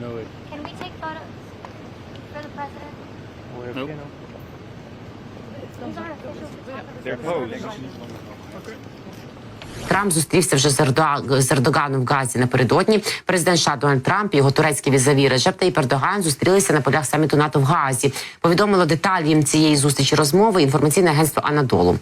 No way. Can we take photos for the president? Nope. These aren't official. They're posed. Трамп зустрівся вже з, з Ердоганом в Газі напередодні. Президент США Дональд Трамп і його турецький візаві Режеп Таїп Ердоган зустрілися на полях саміту НАТО в Газі. Повідомило деталі цієї зустрічі розмови інформаційне агентство Анадолу.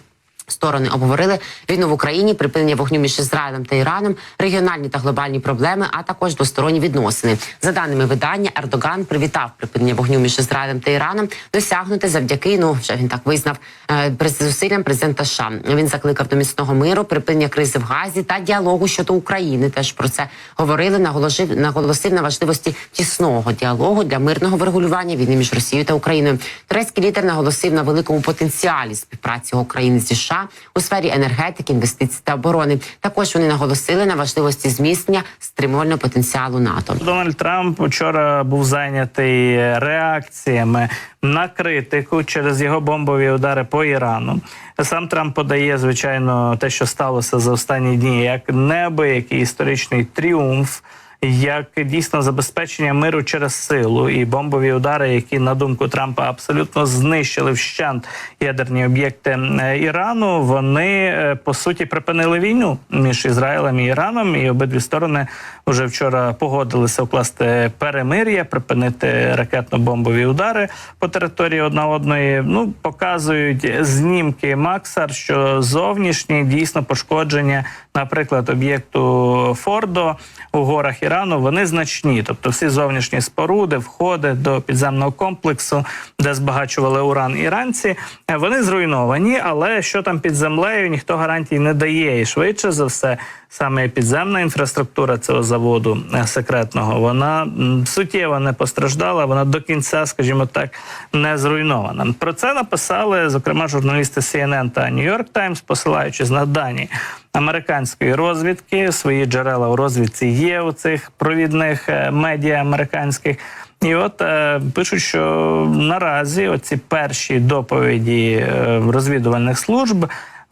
Сторони обговорили війну в Україні, припинення вогню між Ізраїлем та Іраном, регіональні та глобальні проблеми, а також двосторонні відносини. За даними видання, Ердоган привітав припинення вогню між Ізраїлем та Іраном, досягнути завдяки ну вже він так визнав е, зусиллям президента США. Він закликав до міцного миру, припинення кризи в Газі та діалогу щодо України. Теж про це говорили. Наголосив наголосив на важливості тісного діалогу для мирного врегулювання війни між Росією та Україною. Турецький лідер наголосив на великому потенціалі співпраці України зі США у сфері енергетики, інвестицій та оборони. Також вони наголосили на важливості зміцнення стримувального потенціалу НАТО. Дональд Трамп вчора був зайнятий реакціями на критику через його бомбові удари по Ірану. Сам Трамп подає, звичайно, те, що сталося за останні дні, як неабиякий історичний тріумф. Як дійсно забезпечення миру через силу і бомбові удари, які на думку Трампа абсолютно знищили вщент ядерні об'єкти Ірану, вони е, по суті припинили війну між Ізраїлем і Іраном, і обидві сторони вже вчора погодилися укласти перемир'я, припинити ракетно-бомбові удари по території одна одної. Ну показують знімки Максар, що зовнішні дійсно пошкодження, наприклад, об'єкту Фордо у горах Ірану, вони значні. Тобто, всі зовнішні споруди, входи до підземного комплексу, де збагачували уран іранці, е, вони зруйновані. Але що там під землею, ніхто гарантій не дає. І швидше за все, саме підземна інфраструктура цього заводу е, секретного, вона суттєво не постраждала. Вона до кінця, скажімо так, не зруйнована. Про це написали зокрема журналісти CNN та New York Times, посилаючись на дані американської розвідки. Свої джерела у розвідці є у цих провідних е, медіа американських. І от е, пишуть, що наразі оці перші доповіді е, розвідувальних служб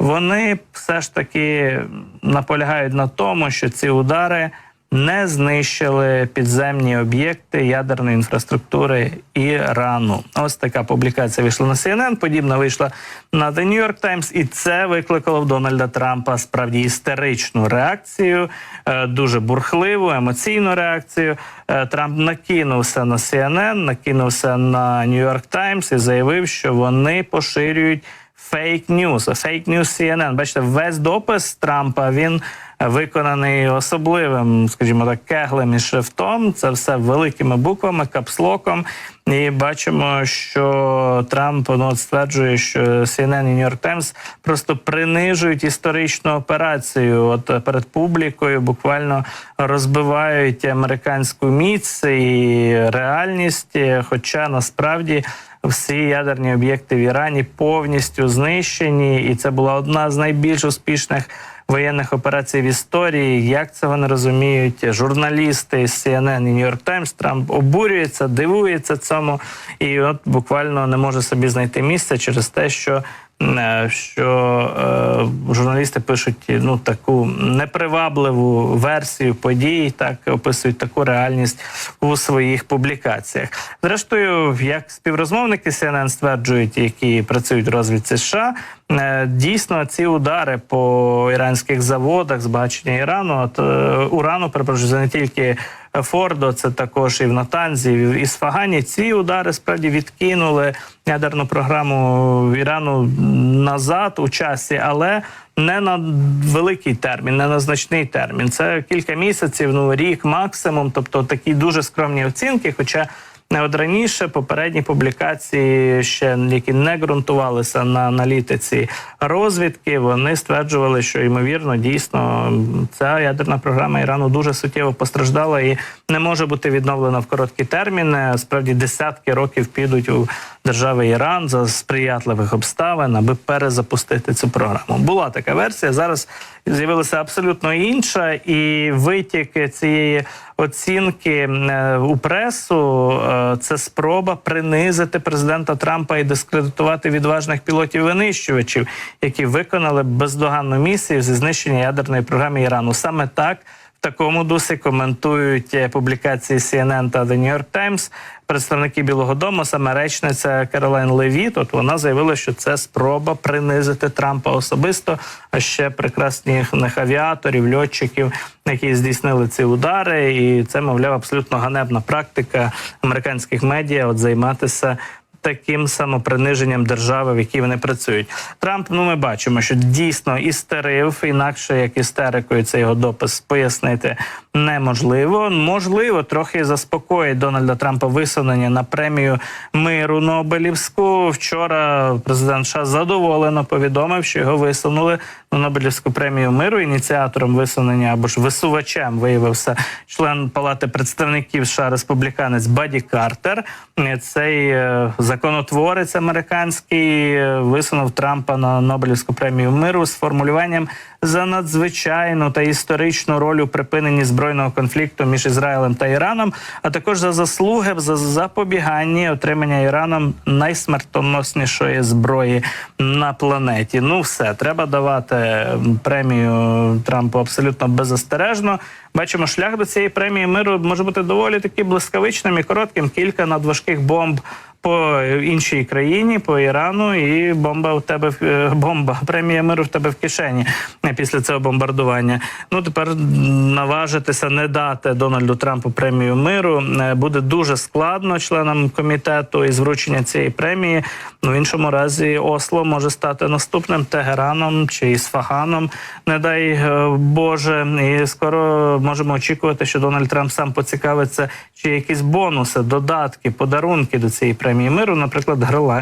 вони все ж таки наполягають на тому, що ці удари не знищили підземні об'єкти ядерної інфраструктури Ірану. Ось така публікація вийшла на CNN, подібна вийшла на The New York Times, і це викликало в Дональда Трампа справді істеричну реакцію, е, дуже бурхливу, емоційну реакцію. Е, Трамп накинувся на CNN, накинувся на New York Times і заявив, що вони поширюють фейк ньюс, фейк ньюс CNN. Бачите, весь допис Трампа він виконаний особливим, скажімо так, кеглем і шрифтом. Це все великими буквами, капслоком. І бачимо, що Трамп ну, стверджує, що CNN і New York Times просто принижують історичну операцію. От перед публікою буквально розбивають американську міць і реальність. Хоча насправді всі ядерні об'єкти в Ірані повністю знищені, і це була одна з найбільш успішних воєнних операцій в історії. Як це вони розуміють журналісти з CNN і New York Times, Трамп обурюється, дивується цьому, і от буквально не може собі знайти місце через те, що. Е, Що е, журналісти пишуть ну таку непривабливу версію подій, так описують таку реальність у своїх публікаціях. Зрештою, як співрозмовники CNN стверджують, які працюють в розвідці США, е, дійсно ці удари по іранських заводах, збагачення Ірану, от урану, перепрошую, це не тільки. Фордо, це також і в Натанзі, і в Ісфагані. Ці удари справді відкинули ядерну програму Ірану назад у часі, але не на великий термін, не на значний термін. Це кілька місяців, ну рік максимум. Тобто такі дуже скромні оцінки. Хоча не от раніше попередні публікації, ще які не ґрунтувалися на аналітиці розвідки, вони стверджували, що ймовірно дійсно ця ядерна програма Ірану дуже суттєво постраждала і не може бути відновлена в короткі терміни. Справді десятки років підуть у держави Іран за сприятливих обставин, аби перезапустити цю програму. Була така версія. Зараз з'явилася абсолютно інша, і витік цієї оцінки е, у пресу е, це спроба принизити президента Трампа і дискредитувати відважних пілотів-винищувачів, які виконали бездоганну місію зі знищення ядерної програми Ірану. Саме так. Такому дусі коментують е, публікації CNN та The New York Times представники Білого Дому, саме речниця Керолайн Левіт. От вона заявила, що це спроба принизити Трампа особисто, а ще прекрасних авіаторів, льотчиків, які здійснили ці удари. І це, мовляв, абсолютно ганебна практика американських медіа от займатися. Таким самоприниженням держави, в якій вони працюють, Трамп. Ну, ми бачимо, що дійсно істерив, інакше як істерикою це його допис пояснити неможливо. Можливо, трохи заспокоїть Дональда Трампа висунення на премію миру Нобелівську. Вчора президент США задоволено повідомив, що його висунули на Нобелівську премію миру. Ініціатором висунення або ж висувачем виявився член Палати представників США республіканець Баді Картер. Цей е, законотворець американський е, висунув Трампа на Нобелівську премію миру з формулюванням за надзвичайну та історичну роль у припиненні збройного конфлікту між Ізраїлем та Іраном, а також за заслуги в за запобіганні отримання Іраном найсмертоноснішої зброї на планеті. Ну, все треба давати премію Трампу абсолютно беззастережно. Бачимо, шлях до цієї премії миру може бути доволі таки блискавичним і коротким. Кілька надважких бомб по іншій країні, по Ірану, і бомба в тебе е, бомба. Премія миру в тебе в кишені після цього бомбардування. Ну тепер наважитися не дати Дональду Трампу премію миру е, буде дуже складно членам комітету із вручення цієї премії. Ну в іншому разі Осло може стати наступним Тегераном чи Ісфаганом, не дай е, Боже. І скоро можемо очікувати, що Дональд Трамп сам поцікавиться, чи якісь бонуси, додатки, подарунки до цієї премії миру. Наприклад,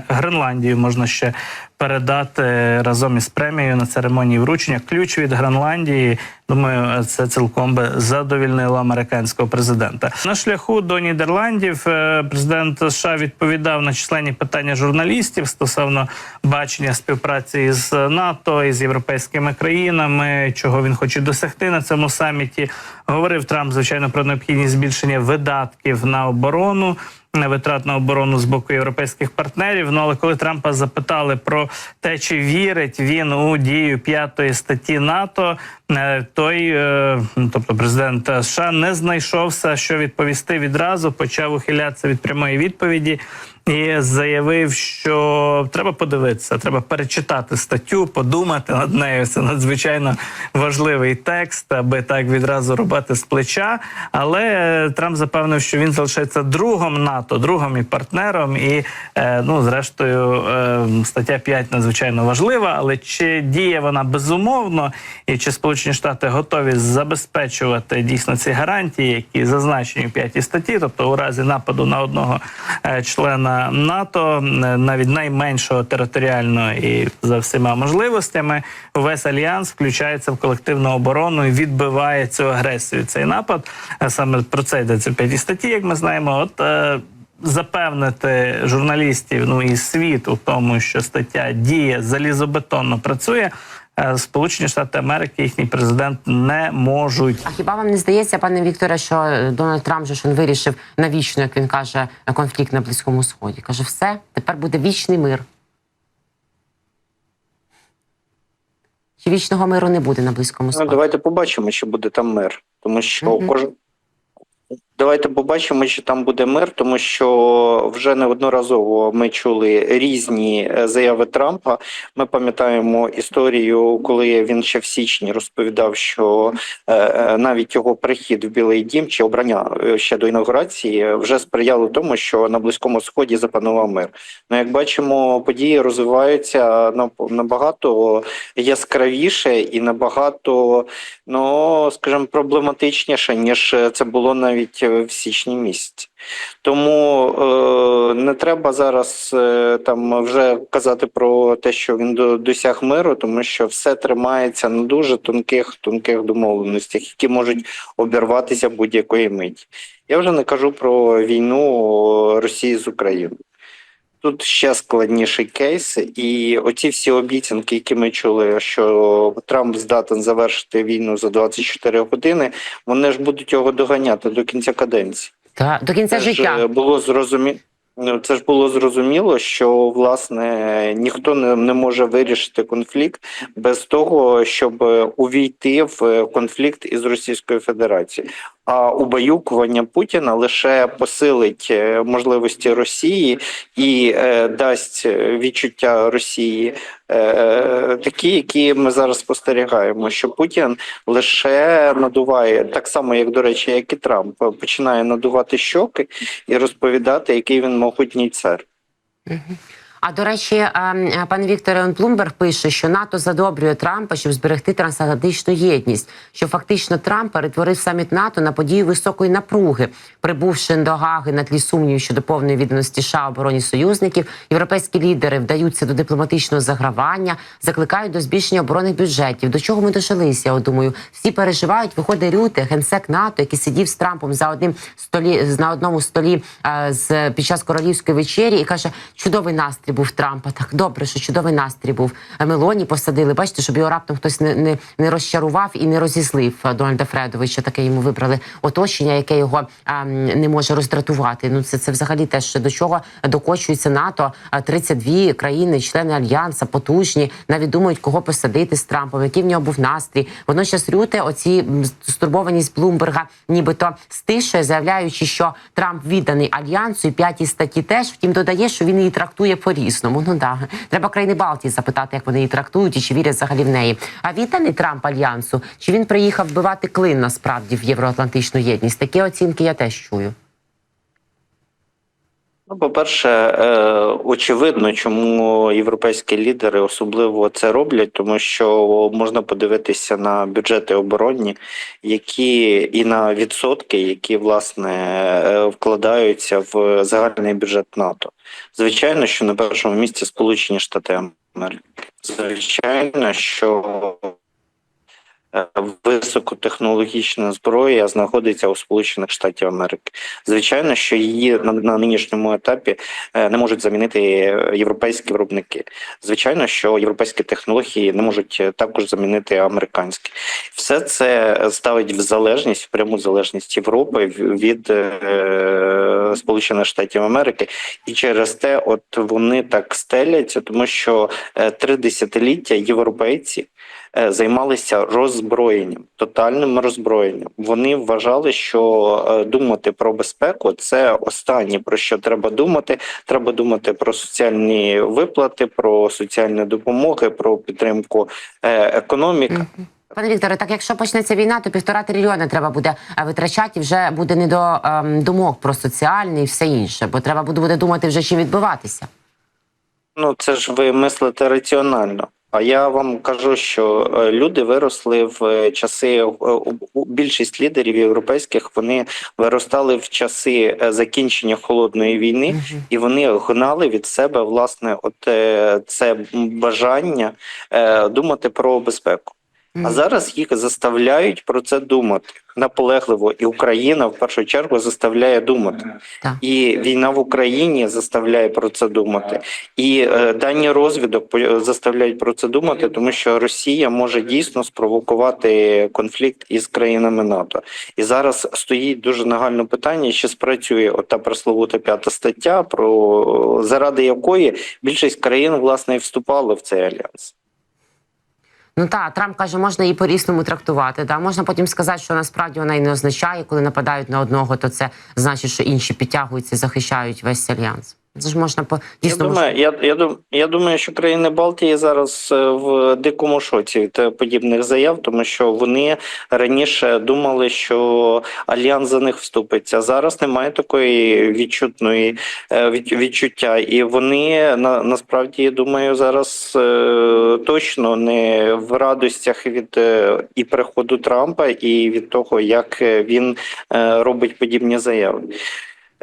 Гренландію можна ще передати разом із премією на церемонії вручення. Ключ від Гренландії. Думаю, це цілком би задовільнило американського президента. На шляху до Нідерландів е, президент США відповідав на численні питання журналістів стосовно бачення співпраці з НАТО і з європейськими країнами, чого він хоче досягти на цьому саміті. Говорив Трамп, звичайно, про необхідність збільшення видатків на оборону. Витрат на оборону з боку європейських партнерів. Ну але коли Трампа запитали про те, чи вірить він у дію п'ятої статті НАТО, е, той, е, ну, тобто президент США, не знайшовся, що відповісти відразу, почав ухилятися від прямої відповіді і заявив, що треба подивитися, треба перечитати статтю, подумати над нею. Це надзвичайно важливий текст, аби так відразу робити з плеча. Але Трамп запевнив, що він залишається другом НАТО, другом і партнером. І е, ну, зрештою, е, стаття 5 надзвичайно важлива. Але чи діє вона безумовно, і чи Сполучені Штати готові забезпечувати дійсно ці гарантії, які зазначені в п'ятій статті, тобто у разі нападу на одного е, члена НАТО, навіть найменшого територіально і за всіма можливостями, весь альянс включається в колективну оборону і відбиває цю агресію. Цей напад Е, саме про це йдеться в п'ятій статті, як ми знаємо. От е, запевнити журналістів, ну і світ у тому, що стаття діє залізобетонно працює. Е, Сполучені Штати Америки, їхній президент не можуть. А хіба вам не здається, пане Вікторе, що Дональд Трамп же ж він вирішив навічно, як він каже, конфлікт на Близькому Сході? Каже, все, тепер буде вічний мир. Чи вічного миру не буде на Близькому Ну, Сході? давайте побачимо, чи буде там мир. Тому що Мгм. кожен. Давайте побачимо, чи там буде мир, тому що вже неодноразово ми чули різні е, заяви Трампа. Ми пам'ятаємо історію, коли він ще в січні розповідав, що е, е, навіть його прихід в Білий Дім чи обрання ще до інаугурації вже сприяло тому, що на близькому сході запанував мир. Ну, як бачимо, події розвиваються набагато яскравіше і набагато ну скажімо, проблематичніше, ніж це було навіть в січні місяці. Тому е, не треба зараз е, там вже казати про те, що він до- досяг миру, тому що все тримається на дуже тонких тонких домовленостях, які можуть обірватися будь-якої миті. Я вже не кажу про війну Росії з Україною. Тут ще складніший кейс, і оці всі обіцянки, які ми чули, що Трамп здатен завершити війну за 24 години, вони ж будуть його доганяти до кінця каденції. Та до кінця Це життя. е, було зрозуміло. Ну, це ж було зрозуміло, що власне ніхто не, не може вирішити конфлікт без того, щоб увійти в конфлікт із Російською Федерацією. А убаюкування Путіна лише посилить е, можливості Росії і е, дасть відчуття Росії е, такі, які ми зараз спостерігаємо, що Путін лише надуває так само, як до речі, як і Трамп, починає надувати щоки і розповідати, який він могутній цар. А до речі, ем, пан Віктор Еон Блумберг пише, що НАТО задобрює Трампа, щоб зберегти трансатлантичну єдність. Що фактично Трамп перетворив саміт НАТО на подію високої напруги, прибувши до Гаги на тлі сумнівів щодо повної відданості США обороні союзників. Європейські лідери вдаються до дипломатичного загравання, закликають до збільшення оборонних бюджетів. До чого ми дожилися? Я думаю, всі переживають. Виходить Рюте, генсек НАТО, який сидів з Трампом за одним столі на одному столі е, з під час королівської вечері, і каже: чудовий настрій був Трампа. Так добре, що чудовий настрій був. Е, Мелоні посадили. Бачите, щоб його раптом хтось не, не, не розчарував і не розізлив е, Дональда Фредовича. Таке йому вибрали оточення, яке його ем, не може роздратувати. Ну це, це взагалі теж до чого докочується НАТО. Е, 32 країни, члени альянсу, потужні, навіть думають, кого посадити з Трампом, який в нього був настрій. Водночас Рюте, оці м, стурбованість Блумберга, нібито стишує, заявляючи, що Трамп відданий альянсу, і п'ятій статті теж. Втім, додає, що він її трактує по-різному. Ну да, треба країни Балтії запитати, як вони її трактують і чи вірять взагалі в неї. А відданий Трамп альянсу, чи він приїхав вбивати клин насправді в євроатлантичну єдність? Такі оцінки я теж чую. Ну, по-перше, е, очевидно, чому європейські лідери особливо це роблять, тому що можна подивитися на бюджети оборонні, які і на відсотки, які власне е, вкладаються в загальний бюджет НАТО. Звичайно, що на першому місці Сполучені Штати Америки. Звичайно, що високотехнологічна зброя знаходиться у Сполучених Штатів Америки. Звичайно, що її на, на нинішньому етапі е, не можуть замінити європейські виробники. Звичайно, що європейські технології не можуть е, також замінити американські. Все це ставить в залежність, в пряму залежність Європи від е, Сполучених Штатів Америки, і через те, от вони так стеляться, тому що е, три десятиліття європейці е, займалися роззброєнням, тотальним роззброєнням. Вони вважали, що е, думати про безпеку це останнє про що треба думати. Треба думати про соціальні виплати, про соціальні допомоги, про підтримку е, економіки. Пане Вікторе, так якщо почнеться війна, то півтора трильйона треба буде е, витрачати, і вже буде не до ем, думок про соціальне і все інше, бо треба буде, буде думати вже чим відбиватися. Ну, це ж ви мислите раціонально. А я вам кажу, що е, люди виросли в е, часи е, більшість лідерів європейських вони виростали в часи закінчення холодної війни, і вони гнали від себе власне, от це бажання думати про безпеку. А зараз їх заставляють про це думати наполегливо, і Україна в першу чергу заставляє думати. Так. І війна в Україні заставляє про це думати, і е, дані розвідок заставляють про це думати, тому що Росія може дійсно спровокувати конфлікт із країнами НАТО. І зараз стоїть дуже нагальне питання, чи спрацює ота пресловута п'ята стаття, про заради якої більшість країн власне і вступали в цей альянс. Ну та Трамп каже, можна її по-різному трактувати. Да? Можна потім сказати, що насправді вона і не означає, коли нападають на одного, то це значить, що інші підтягуються і захищають весь альянс. Це ж можна по Я дійсно думаю, я, я, дум- я думаю, що країни Балтії зараз е, в дикому шоці від е, подібних заяв, тому що вони раніше думали, що альянс за них вступиться. Зараз немає такої відчутної е, від, відчуття, і вони на насправді я думаю зараз точно не в радостях від і приходу Трампа, і від того, як він робить подібні заяви.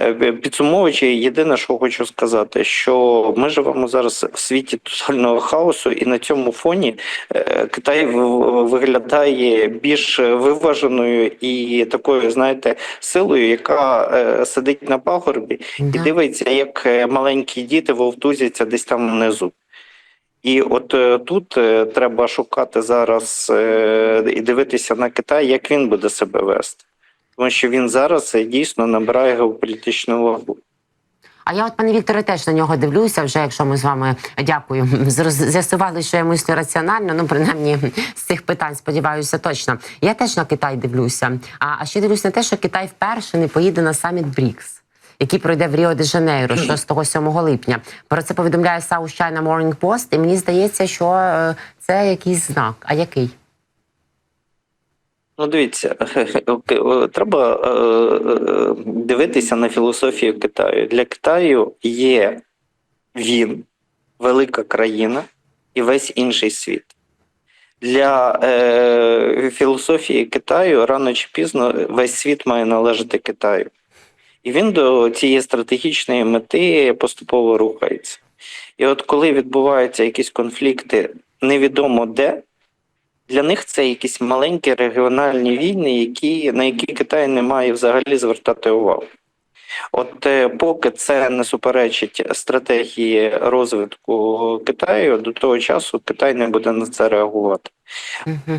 Е, Підсумовуючи, єдине, що хочу сказати, що ми живемо зараз в світі тотального хаосу, і на цьому фоні е, Китай виглядає більш виваженою і такою, знаєте, силою, яка е, сидить на пагорбі і дивиться, як маленькі діти вовтузяться десь там внизу. І от тут треба шукати зараз і дивитися на Китай, як він буде себе вести. Тому що він зараз е, дійсно набирає геополітичну вагу. А я, от, пане Вікторе, теж на нього дивлюся. Вже якщо ми з вами дякую, зроз- з'ясували, що я мислю раціонально. Ну, принаймні з цих питань сподіваюся точно. Я теж на Китай дивлюся. А, а ще дивлюся на те, що Китай вперше не поїде на саміт БРІКС. Який пройде в Ріо де Жанейро 6-7 липня. Про це повідомляє South China Morning Post, і мені здається, що е, це якийсь знак. А який? Ну, дивіться, треба е, е, дивитися на філософію Китаю. Для Китаю є він, велика країна і весь інший світ. Для е, філософії Китаю рано чи пізно весь світ має належати Китаю. І він до цієї стратегічної мети поступово рухається. І от коли відбуваються якісь конфлікти невідомо де, для них це якісь маленькі регіональні війни, які, на які Китай не має взагалі звертати увагу. От е, поки це не суперечить стратегії розвитку Китаю, до того часу Китай не буде на це реагувати.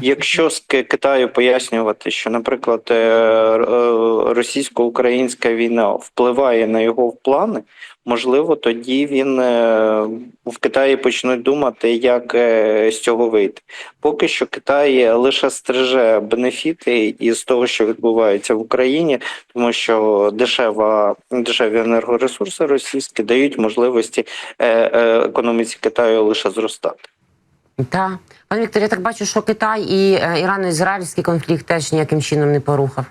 Якщо з Китаю пояснювати, що, наприклад, е, е, російсько-українська війна впливає на його плани, можливо, тоді він е, в Китаї почнуть думати, як е, з цього вийти. Поки що Китай лише стриже бенефіти із того, що відбувається в Україні, тому що дешева дешеві енергоресурси російські дають можливості е, економіці Китаю лише зростати. Так. Пане Вікторе, я так бачу, що Китай і Ірано-Ізраїльський конфлікт теж ніяким чином не порухав.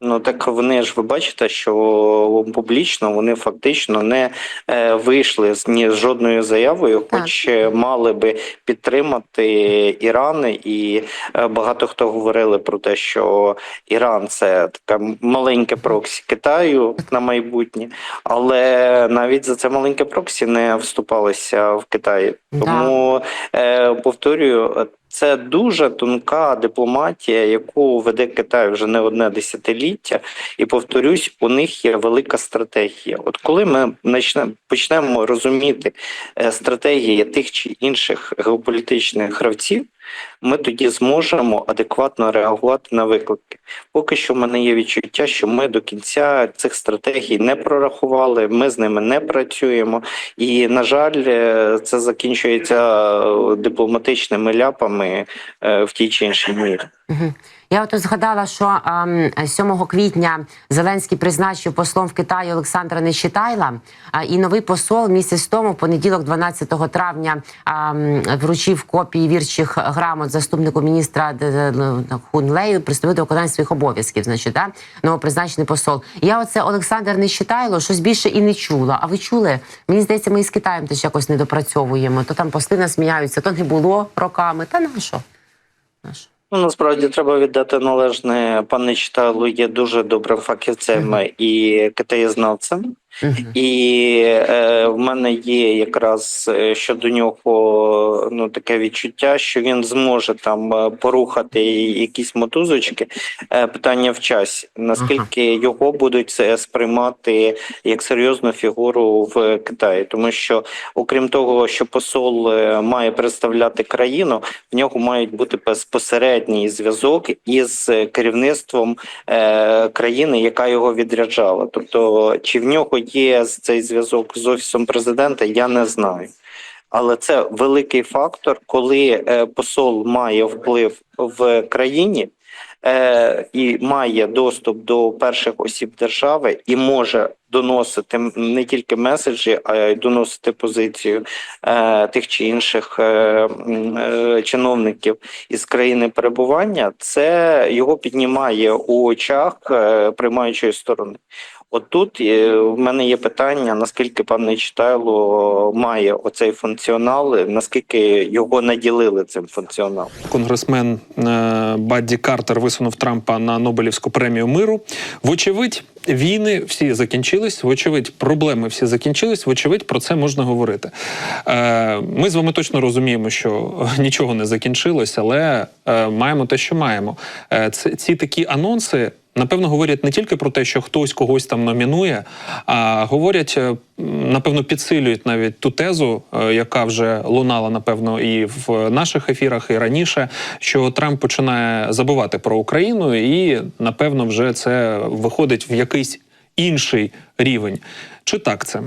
Ну так вони ж ви бачите, що публічно вони фактично не е, вийшли з ні з жодною заявою, хоч е, мали би підтримати Іран, і е, багато хто говорили про те, що Іран це таке маленьке проксі Китаю на майбутнє, але навіть за це маленьке проксі не вступалися в Китаї. Тому е, повторюю, це дуже тонка дипломатія, яку веде Китай вже не одне десятиліття. І повторюсь, у них є велика стратегія. От коли ми почнемо розуміти е, стратегії тих чи інших геополітичних гравців, ми тоді зможемо адекватно реагувати на виклики. Поки що в мене є відчуття, що ми до кінця цих стратегій не прорахували, ми з ними не працюємо. І, на жаль, е, це закінчується е, дипломатичними ляпами е, в тій чи іншій мірі. Я от згадала, що ем, 7 квітня Зеленський призначив послом в Китаї Олександра Нечитайла, а, і новий посол місяць тому, в понеділок, 12 травня, вручив копії вірчих грамот заступнику міністра Д- Д- приступив до виконання своїх обов'язків. Значить, да? новопризначений посол. Я оце Олександр Нечитайло щось більше і не чула. А ви чули? Мені здається, ми із Китаєм теж якось не допрацьовуємо. То там посли насміяються, то не було роками. Та на що? На що? Ну, насправді треба віддати належне. Пане Читалу є дуже добрим фахівцем і китаєзнавцем. І е, в мене є якраз е, щодо нього ну таке відчуття, що він зможе там е, порухати якісь мотузочки. Е, питання в часі. Наскільки його будуть е, сприймати як серйозну фігуру в Китаї, тому що окрім того, що посол має представляти країну, в нього мають бути безпосередній зв'язок із керівництвом е, країни, яка його відряджала. Тобто, чи в нього є цей зв'язок з офісом президента, я не знаю. Але це великий фактор, коли е, посол має вплив в країні е, і має доступ до перших осіб держави і може доносити не тільки меседжі, а й доносити позицію е, тих чи інших чиновників із країни перебування. Це його піднімає у очах приймаючої сторони. От тут е, в мене є питання, наскільки пан Нечитайло має оцей функціонал, наскільки його наділили цим функціоналом. конгресмен е, Бадді Картер висунув Трампа на Нобелівську премію миру. Вочевидь, війни всі закінчились. Вочевидь, проблеми всі закінчились. Вочевидь, про це можна говорити. Е, Ми з вами точно розуміємо, що нічого не закінчилось, але е, маємо те, що маємо. Е, ці такі анонси. Напевно, говорять не тільки про те, що хтось когось там номінує, а говорять, е, напевно, підсилюють навіть ту тезу, е, яка вже лунала, напевно, і в наших ефірах, і раніше, що Трамп починає забувати про Україну, і напевно вже це виходить в якийсь інший рівень. Чи так це?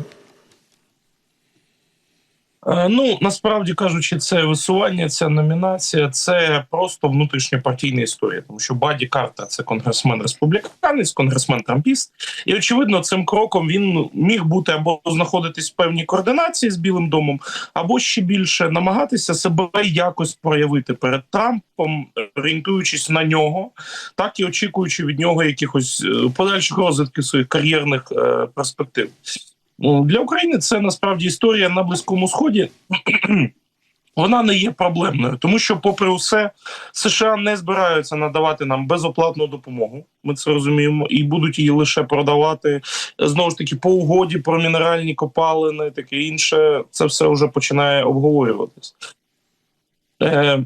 Е, Ну насправді кажучи, це висування, ця номінація це просто внутрішньопартійна історія, тому що Баді Картер це конгресмен республіканець, конгресмен трампіст, і очевидно, цим кроком він міг бути або знаходитись в певній координації з Білим домом, або ще більше намагатися себе якось проявити перед Трампом, орієнтуючись на нього, так і очікуючи від нього якихось е, подальших розвитків своїх кар'єрних е, перспектив. Ну, Для України це насправді історія на Близькому Сході. Вона не є проблемною, тому що, попри все, США не збираються надавати нам безоплатну допомогу. Ми це розуміємо, і будуть її лише продавати знову ж таки по угоді про мінеральні копалини, таке інше. Це все вже починає обговорюватись. Е,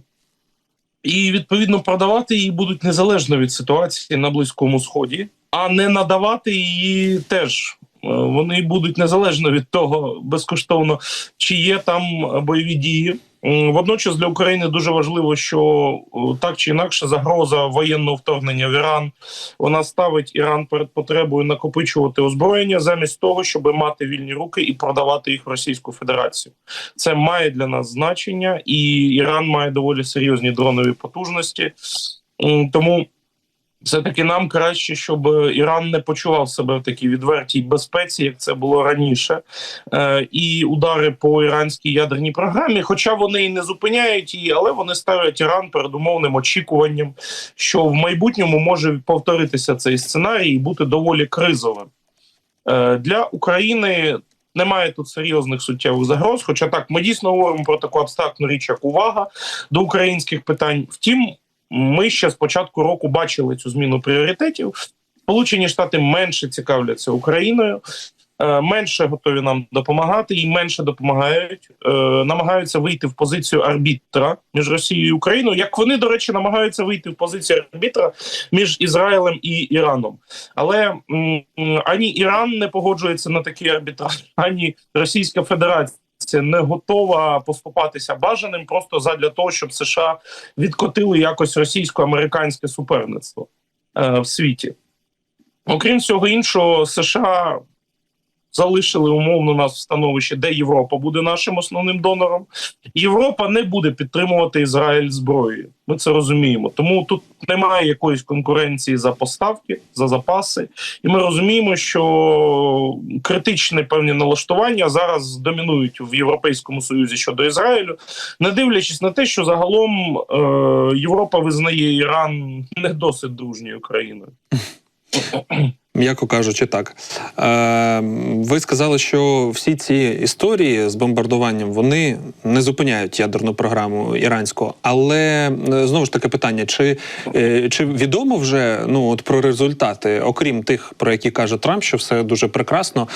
і відповідно продавати її будуть незалежно від ситуації на Близькому Сході, а не надавати її теж. Е, Вони будуть незалежно від того безкоштовно, чи є там бойові дії. Водночас для України дуже важливо, що так чи інакше загроза воєнного вторгнення в Іран вона ставить Іран перед потребою накопичувати озброєння замість того, щоб мати вільні руки і продавати їх в Російську Федерацію. Це має для нас значення, і Іран має доволі серйозні дронові потужності. Тому все-таки нам краще, щоб Іран не почував себе в такій відвертій безпеці, як це було раніше. Е, і удари по іранській ядерній програмі, хоча вони і не зупиняють її, але вони ставлять Іран перед умовним очікуванням, що в майбутньому може повторитися цей сценарій і бути доволі кризовим. Е, для України немає тут серйозних суттєвих загроз. Хоча так, ми дійсно говоримо про таку абстрактну річ, як увага до українських питань. Втім, ми ще з початку року бачили цю зміну пріоритетів. Сполучені Штати менше цікавляться Україною, е, менше готові нам допомагати і менше допомагають, е, намагаються вийти в позицію арбітра між Росією і Україною. Як вони, до речі, намагаються вийти в позицію арбітра між Ізраїлем і Іраном. Але ані Іран не погоджується на такий арбітраж, ані Російська Федерація. Не готова поступатися бажаним просто задля того, щоб США відкотили якось російсько-американське суперництво е, в світі. Окрім всього іншого, США залишили умовно нас в становищі, де Європа буде нашим основним донором. Європа не буде підтримувати Ізраїль зброєю. Ми це розуміємо. Тому тут немає якоїсь конкуренції за поставки, за запаси. І ми розуміємо, що критичні певні налаштування зараз домінують в Європейському Союзі щодо Ізраїлю, не дивлячись на те, що загалом е, Європа визнає Іран не досить дружньою країною. М'яко кажучи, так. Е, ви сказали, що всі ці історії з бомбардуванням вони не зупиняють ядерну програму іранську. Але е, знову ж таки питання: чи, е, чи відомо вже ну от про результати, окрім тих, про які каже Трамп, що все дуже прекрасно,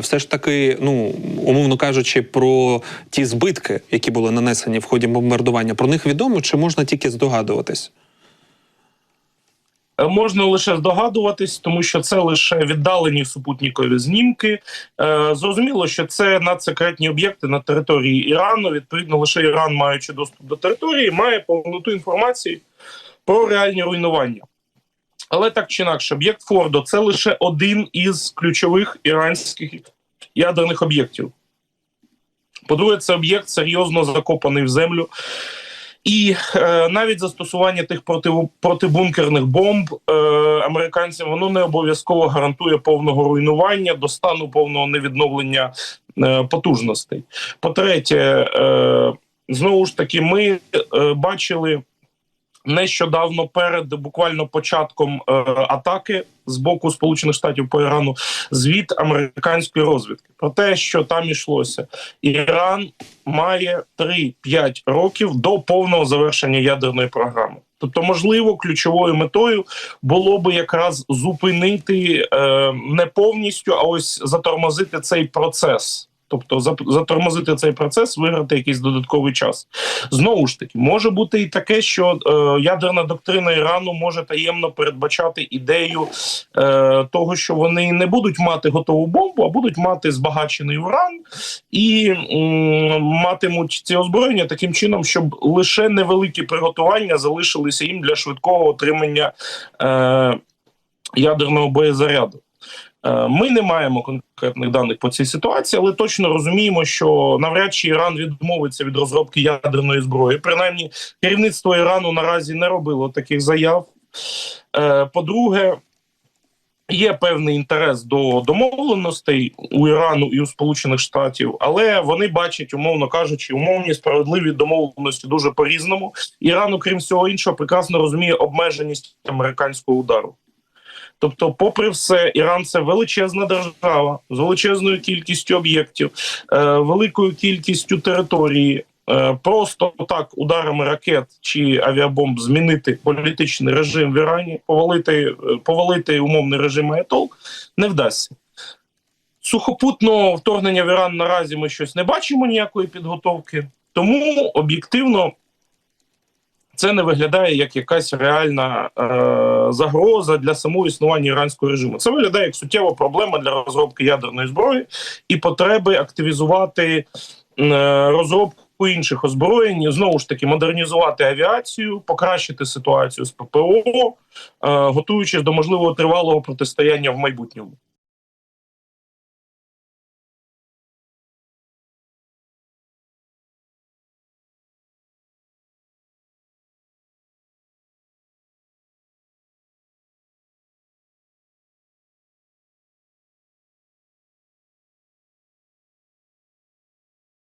все ж таки, ну умовно кажучи, про ті збитки, які були нанесені в ході бомбардування, про них відомо, чи можна тільки здогадуватись? Е, Можна лише здогадуватись, тому що це лише віддалені супутникові знімки. Е, зрозуміло, що це надсекретні об'єкти на території Ірану. Відповідно, лише Іран, маючи доступ до території, має повноту інформації про реальні руйнування. Але так чи інакше, об'єкт Фордо це лише один із ключових іранських ядерних об'єктів. По-друге, це об'єкт серйозно закопаний в землю. І е, навіть застосування тих проти, протибункерних бомб е, американцям воно не обов'язково гарантує повного руйнування до стану повного невідновлення е, потужностей. По-третє, е, знову ж таки, ми е, бачили нещодавно перед буквально початком е, атаки з боку Сполучених Штатів по Ірану звіт американської розвідки про те, що там ішлося. Іран має 3-5 років до повного завершення ядерної програми. Тобто, можливо, ключовою метою було би якраз зупинити е, не повністю, а ось затормозити цей процес. Тобто затормозити цей процес, виграти якийсь додатковий час. Знову ж таки, може бути і таке, що е, ядерна доктрина Ірану може таємно передбачати ідею е, того, що вони не будуть мати готову бомбу, а будуть мати збагачений уран і м, матимуть ці озброєння таким чином, щоб лише невеликі приготування залишилися їм для швидкого отримання е, ядерного боєзаряду. Е, Ми не маємо конкретних даних по цій ситуації, але точно розуміємо, що навряд чи Іран відмовиться від розробки ядерної зброї. Принаймні, керівництво Ірану наразі не робило таких заяв. Е, По-друге, є певний інтерес до домовленостей у Ірану і у Сполучених Штатів, але вони бачать, умовно кажучи, умовні справедливі домовленості дуже по-різному. Іран, окрім всього іншого, прекрасно розуміє обмеженість американського удару. Тобто, попри все, Іран це величезна держава з величезною кількістю об'єктів, е, великою кількістю території. Е, Просто так ударами ракет чи авіабомб змінити політичний режим в Ірані, повалити, е, повалити умовний режим Аятол не вдасться. Сухопутного вторгнення в Іран наразі ми щось не бачимо ніякої підготовки, тому об'єктивно це не виглядає як якась реальна е, загроза для самого існування іранського режиму. Це виглядає як суттєва проблема для розробки ядерної зброї і потреби активізувати е, розробку інших озброєнь, знову ж таки модернізувати авіацію, покращити ситуацію з ППО, е, готуючись до можливого тривалого протистояння в майбутньому.